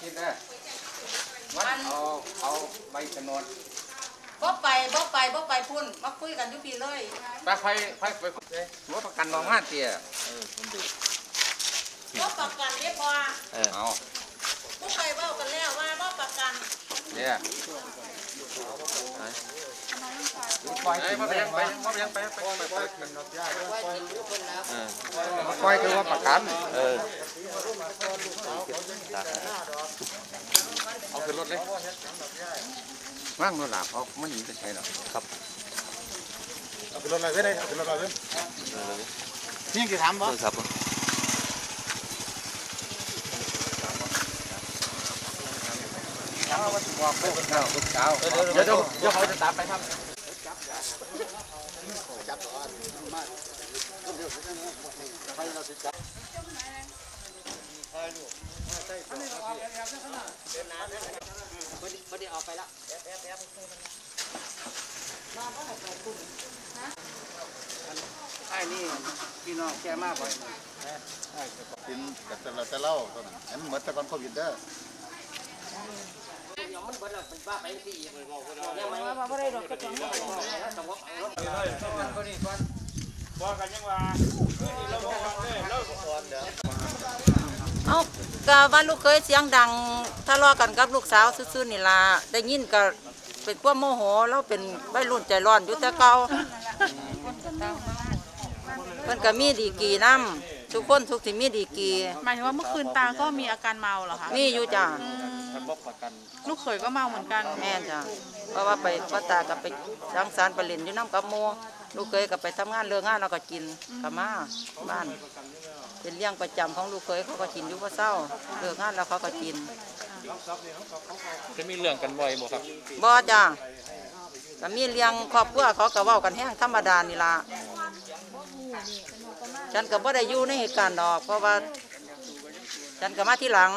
คิดนะวันเอาเอาใบชนดบ่ไปบ่ไปบ่ไปพุ่นมาคุยกันอยู่พี่เลยไปไปไปไปรถประกันบางมาเตี้ยบ่ประกันเด้พอเอาบ่ไปเว้ากันแล้วว่าบ่ประกันเนี่ยปล่อยไปไปไปไปไปไปไปปล่อยคือว่าประกันเออ เอาขึ้นรถเลยว่างรถหลับเอาไม่หนีไปใช่หรอกเอาขึ้นรถอะไรได้เอาขึ้นรถอะไรนี่กี่ถามโทบ่รศัพท์เอาว่าสิบอกพวกเราลูกสาวเดี๋ยวเดี๋ ยวเดี๋ยวเขาจะตามไปครับไอ้นี่พี่น้องแกมากไปกินแต่เราจะเล่าตอนนั้นอันเหมือนต่ก่อนโควิดเด้อเอ้า ก็ว่าลูกเคยเสียงดังทะเลาะกันกับลูกสาวซื่อๆนี่ล่ะได้ยินก็เป็นความโมโหเราเป็นวัยรุ่นใจร้อนอยู่แต่เก่าเพิ่นก็มีดีกรีนํทุกคนทุกที่มีดีกรีหมายถึงว่าเมื่อคืนตาก็มีอาการเมาเหรอคะมีอยู่จ้ะ ลูกเขยก็เมาเหมือนกันแม่นจ้ะเพราะว่าไปป้าตากับไปสังสรรค์ไปเล่นอยู่น้ำกับหมูลูกเคยกับไปทำงานเรื่องงานเราก็กินกลับมาบ้าน เป็นเรื่องประจำของลูกเคยเขาก็กินอยู่ว่าเศร้าเลิกงานแล้วเขาก็กินจะมีเรื่องกันบ่อยบ่ครับบ่จ้ะก็มีเลี้ยงครอบครัวเขาก็เว้ากันแห้งธรรมดานี่ล่ะฉันก็บ่ได้อยู่ในเหตุการณ์ดอก เพราะว่า ฉันก็มาที่หลัง